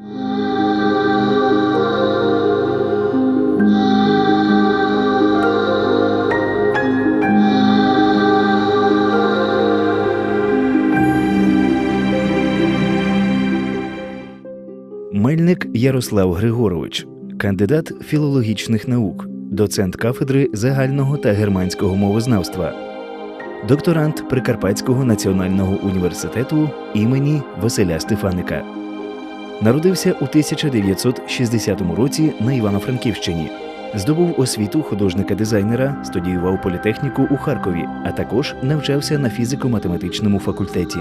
Мельник Ярослав Григорович, кандидат філологічних наук, доцент кафедри загального та германського мовознавства, докторант Прикарпатського національного університету імені Василя Стефаника. Народився у 1960 році на Івано-Франківщині. Здобув освіту художника-дизайнера, студіював політехніку у Харкові, а також навчався на фізико-математичному факультеті.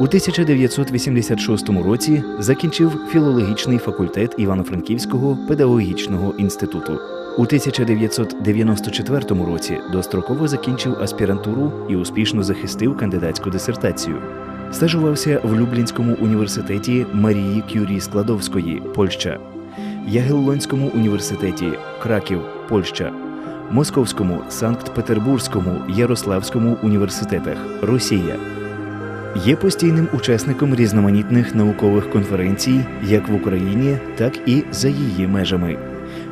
У 1986 році закінчив філологічний факультет Івано-Франківського педагогічного інституту. У 1994 році достроково закінчив аспірантуру і успішно захистив кандидатську дисертацію. Стажувався в Люблінському університеті Марії Кюрі Складовської, Польща, Ягеллонському університеті Краків, Польща, Московському, Санкт-Петербурзькому, Ярославському університетах, Росія. Є постійним учасником різноманітних наукових конференцій як в Україні, так і за її межами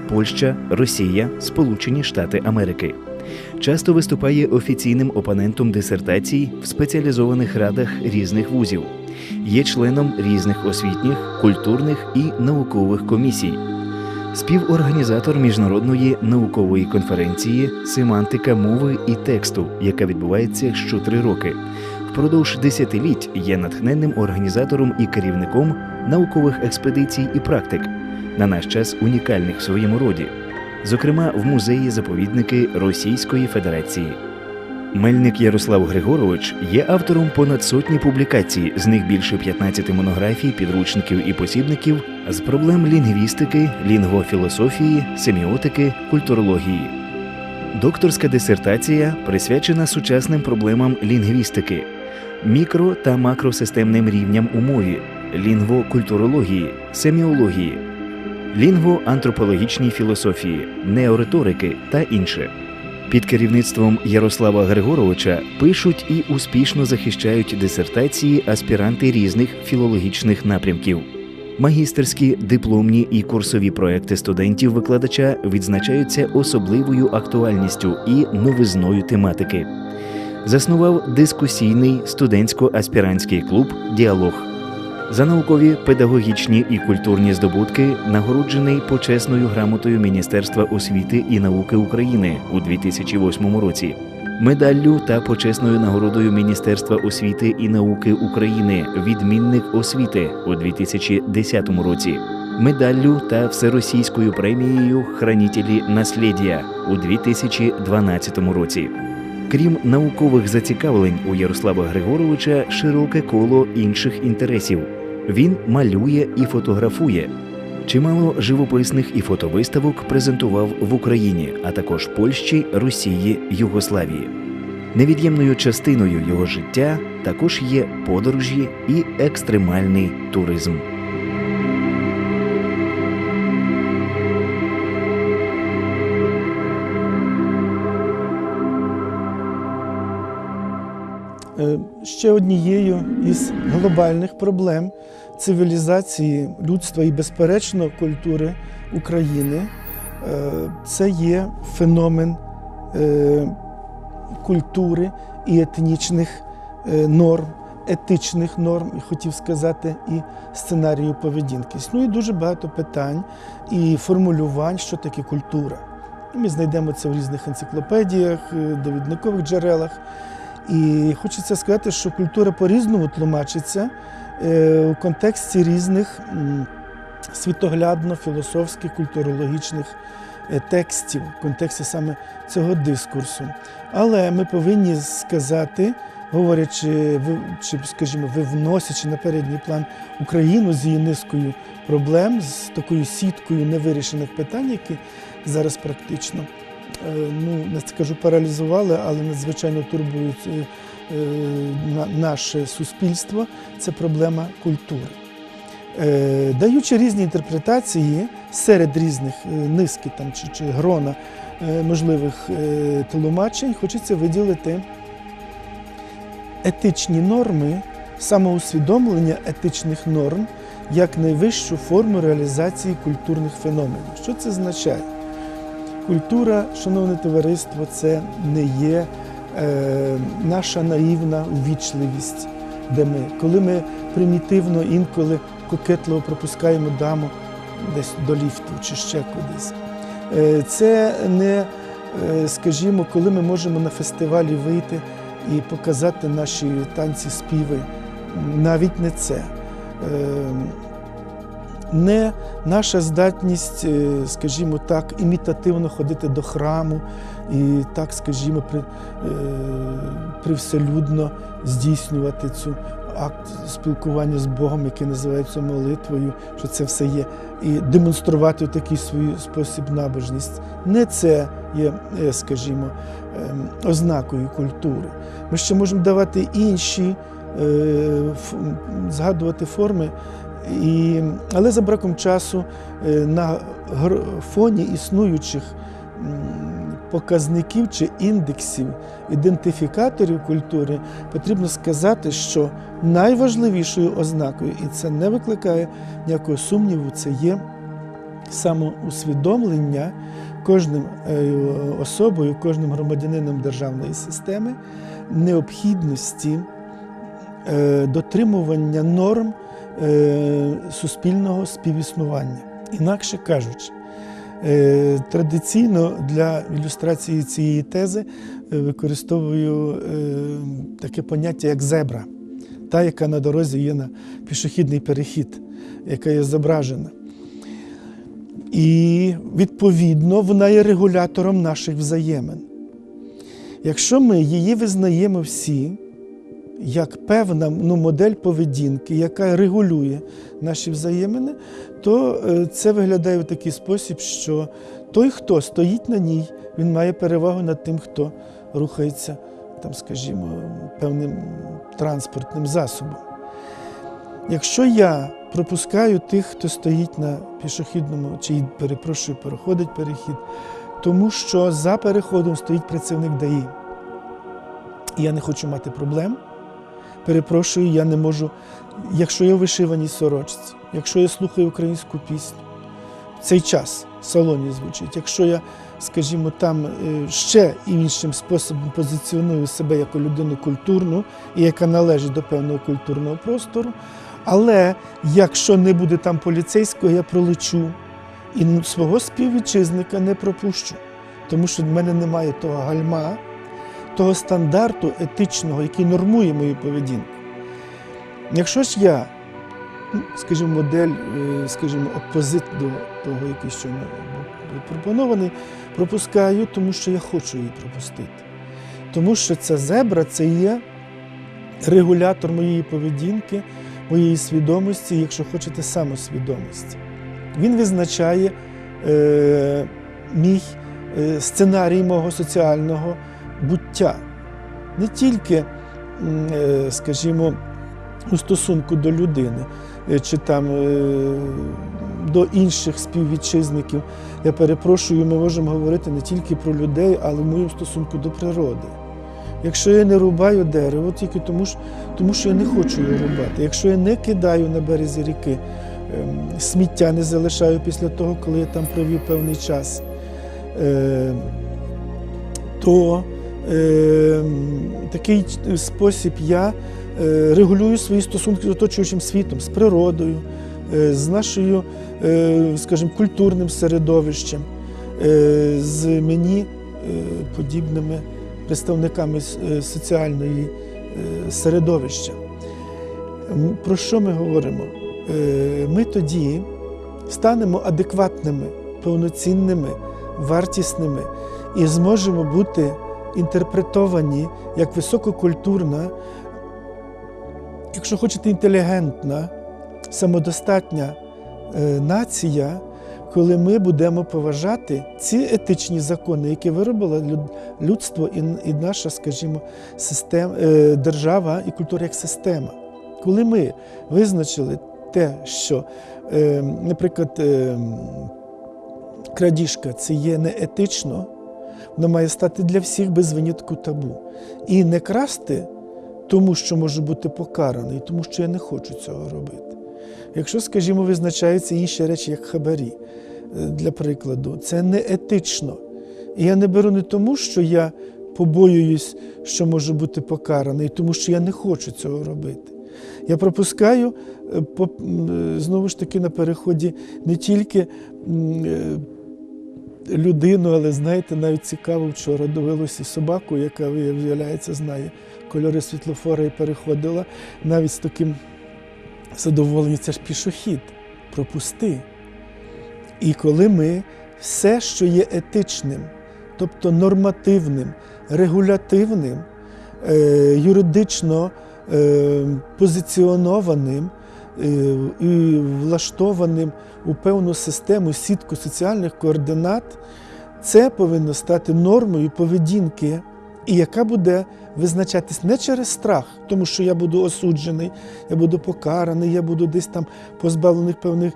Польща, Росія, Сполучені Штати Америки. Часто виступає офіційним опонентом дисертацій в спеціалізованих радах різних вузів, є членом різних освітніх, культурних і наукових комісій. Співорганізатор міжнародної наукової конференції Семантика мови і тексту, яка відбувається щотри роки. Впродовж десятиліть є натхненним організатором і керівником наукових експедицій і практик, на наш час унікальних в своєму роді, зокрема в музеї заповідники Російської Федерації. Мельник Ярослав Григорович є автором понад сотні публікацій, з них більше 15 монографій, підручників і посібників з проблем лінгвістики, лінгвофілософії, семіотики, культурології. Докторська дисертація присвячена сучасним проблемам лінгвістики, мікро та макросистемним рівням у мові, лінгвокультурології, семіології, лінгвоантропологічній філософії, неориторики та інше. Під керівництвом Ярослава Григоровича пишуть і успішно захищають дисертації аспіранти різних філологічних напрямків. Магістерські, дипломні і курсові проекти студентів-викладача відзначаються особливою актуальністю і новизною тематики. Заснував дискусійний студентсько-аспірантський клуб Діалог. За наукові, педагогічні і культурні здобутки нагороджений почесною грамотою Міністерства освіти і науки України у 2008 році, медаллю та почесною нагородою Міністерства освіти і науки України Відмінник освіти у 2010 році, медаллю та всеросійською премією Хранітелі наслідя у 2012 році. Крім наукових зацікавлень у Ярослава Григоровича широке коло інших інтересів. Він малює і фотографує. Чимало живописних і фотовиставок презентував в Україні, а також Польщі, Росії, Югославії. Невід'ємною частиною його життя також є подорожі і екстремальний туризм. Ще однією із глобальних проблем цивілізації людства і, безперечно, культури України е, це є феномен е, культури і етнічних норм, етичних норм, хотів сказати, і сценарію поведінки. Існує дуже багато питань і формулювань, що таке культура. Ми знайдемо це в різних енциклопедіях, довідникових джерелах. І хочеться сказати, що культура по-різному тлумачиться у контексті різних світоглядно-філософських, культурологічних текстів, в контексті саме цього дискурсу. Але ми повинні сказати, говорячи, чи, скажімо, вивносячи на передній план Україну з її низкою проблем, з такою сіткою невирішених питань, які зараз практично ну не скажу паралізували, але надзвичайно турбують наше суспільство. Це проблема культури. Даючи різні інтерпретації серед різних низки там, чи, чи грона можливих тлумачень, хочеться виділити етичні норми, самоусвідомлення етичних норм як найвищу форму реалізації культурних феноменів. Що це означає? Культура, шановне товариство, це не є е, наша наївна ввічливість, де ми, коли ми примітивно інколи кокетливо пропускаємо даму десь до ліфту чи ще кудись. Е, Це не, е, скажімо, коли ми можемо на фестивалі вийти і показати наші танці, співи. Навіть не це. Е, Не наша здатність, е, скажімо так, імітативно ходити до храму і так, скажімо, при, е, привселюдно здійснювати цю акт спілкування з Богом, який називається молитвою, що це все є, і демонструвати в такий свій спосіб набожність. Не це є, е, скажімо, ем, ознакою культури. Ми ще можемо давати інші, згадувати форми, і, але за браком часу е, на фоні існуючих показників чи індексів, ідентифікаторів культури, потрібно сказати, що найважливішою ознакою, і це не викликає ніякого сумніву, це є самоусвідомлення кожним е, особою, кожним громадянином державної системи необхідності е, дотримування норм суспільного співіснування. Інакше кажучи, е, традиційно для ілюстрації цієї тези е, використовую е, таке поняття як зебра, та, яка на дорозі є на пішохідний перехід, яка є зображена. І відповідно вона є регулятором наших взаємин. Якщо ми її визнаємо всі як певна ну, модель поведінки, яка регулює наші взаємини, то е, це виглядає в такий спосіб, що той, хто стоїть на ній, він має перевагу над тим, хто рухається, там, скажімо, певним транспортним засобом. Якщо я пропускаю тих, хто стоїть на пішохідному, чи перепрошую, переходить перехід, тому що за переходом стоїть працівник ДАІ. І я не хочу мати проблем. Перепрошую, я не можу. Якщо я в вишиваній сорочці, якщо я слухаю українську пісню, в цей час в салоні звучить, якщо я, скажімо, там е, ще іншим способом позиціоную себе як людину культурну і яка належить до певного культурного простору, але якщо не буде там поліцейського, я пролечу і свого співвітчизника не пропущу, тому що в мене немає того гальма, того стандарту етичного, який нормує мою поведінку. Якщо ж я, ну, скажімо, модель, е, скажімо, опозит до того, який був пропонований, пропускаю, тому що я хочу її пропустити. Тому що ця зебра це є регулятор моєї поведінки, моєї свідомості, якщо хочете, самосвідомості. Він визначає е, мій е, сценарій мого соціального буття. Не тільки, е, скажімо, у стосунку до людини е, чи там е, до інших співвітчизників. Я перепрошую, ми можемо говорити не тільки про людей, але й мою стосунку до природи. Якщо я не рубаю дерево, тільки тому, що, тому що я не хочу його рубати. Якщо я не кидаю на березі ріки, ем, сміття не залишаю після того, коли я там провів певний час, то такий спосіб я е, регулюю свої стосунки з оточуючим світом, з природою, е, з нашою, е, скажімо, культурним середовищем, е, з мені е, подібними представниками е, соціальної е, середовища. Про що ми говоримо? Е, Ми тоді станемо адекватними, повноцінними, вартісними і зможемо бути інтерпретовані як висококультурна, якщо хочете, інтелігентна, самодостатня е, нація, коли ми будемо поважати ці етичні закони, які виробило людство і, наша, скажімо, система, е, держава і культура як система. Коли ми визначили те, що, е, наприклад, крадіжка це є неетично, воно має стати для всіх без винятку табу. І не красти, тому що може бути покараний, тому що я не хочу цього робити. Якщо, скажімо, визначаються інші речі, як хабарі, е, для прикладу, це не етично. І я не беру не тому, що я побоююсь, що можу бути покараний, тому що я не хочу цього робити. Я пропускаю е, е, знову ж таки на переході не тільки людину, але знаєте, навіть цікаво, вчора довелося собаку, яка виявляється, знає кольори світлофора і переходила навіть з таким задоволенням. Це ж пішохід, пропусти. І коли ми все, що є етичним, тобто нормативним, регулятивним, е, юридично е, позиціонованим і влаштованим у певну систему сітку соціальних координат, це повинно стати нормою поведінки, і яка буде визначатись не через страх, тому що я буду осуджений, я буду покараний, я буду десь там позбавлений певних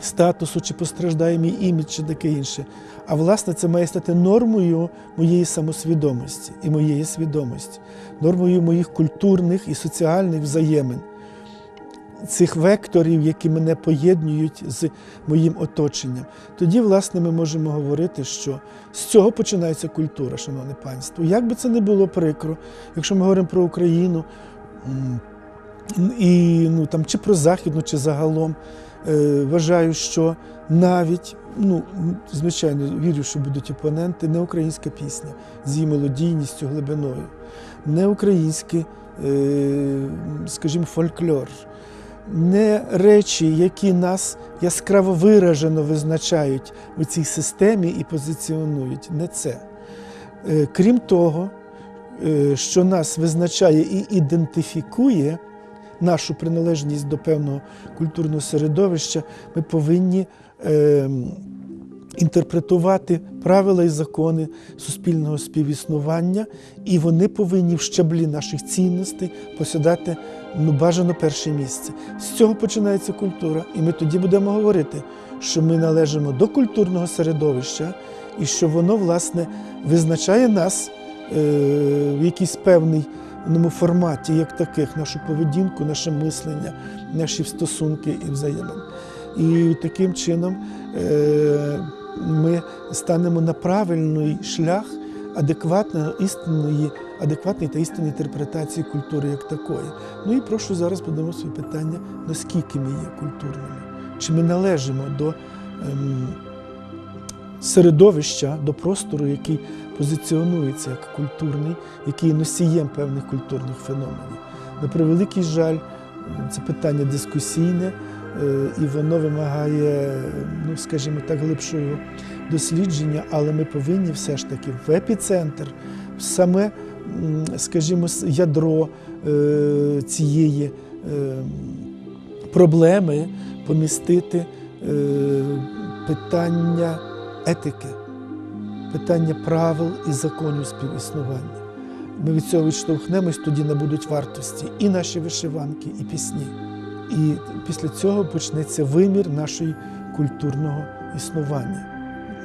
статусу, чи постраждає мій імідж, чи таке інше. А власне це має стати нормою моєї самосвідомості і моєї свідомості, нормою моїх культурних і соціальних взаємин, цих векторів, які мене поєднують з моїм оточенням. Тоді, власне, ми можемо говорити, що з цього починається культура, шановне панство. Як би це не було прикро, якщо ми говоримо про Україну і ну, там, чи про Західну, чи загалом. Е, Вважаю, що навіть, ну, звичайно, вірю, що будуть опоненти, не українська пісня з її мелодійністю, глибиною, не український, е, скажімо, фольклор, не речі, які нас яскраво виражено визначають у цій системі і позиціонують. Не це. Е, Крім того, е, що нас визначає і ідентифікує нашу приналежність до певного культурного середовища, ми повинні е, інтерпретувати правила і закони суспільного співіснування, і вони повинні в щаблі наших цінностей посідати ну, бажано перше місце. З цього починається культура, і ми тоді будемо говорити, що ми належимо до культурного середовища, і що воно, власне, визначає нас е, в якийсь певний ну, форматі, як таких, нашу поведінку, наше мислення, наші стосунки і взаємини. І таким чином е, ми станемо на правильний шлях адекватної, істинної, адекватної та істинної інтерпретації культури як такої. Ну і прошу зараз подамо своє питання, наскільки ми є культурними, чи ми належимо до ем, середовища, до простору, який позиціонується як культурний, який носієм певних культурних феноменів. На превеликий жаль, це питання дискусійне, і воно вимагає, ну скажімо так, глибшого дослідження, але ми повинні все ж таки в епіцентр, в саме, скажімо, ядро е, цієї е, проблеми помістити е, питання етики, питання правил і законів співіснування. Ми від цього відштовхнемось, тоді набудуть вартості і наші вишиванки, і пісні. І після цього почнеться вимір нашої культурного існування,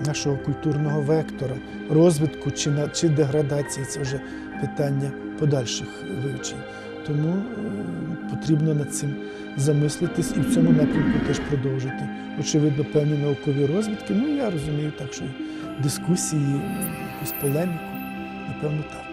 нашого культурного вектора, розвитку чи, на- чи деградації це вже питання подальших вивчень. Тому е, потрібно над цим замислитись і в цьому напрямку теж продовжити. Очевидно, певні наукові розвитки. Ну я розумію так, що дискусії, якусь полеміку, напевно, так.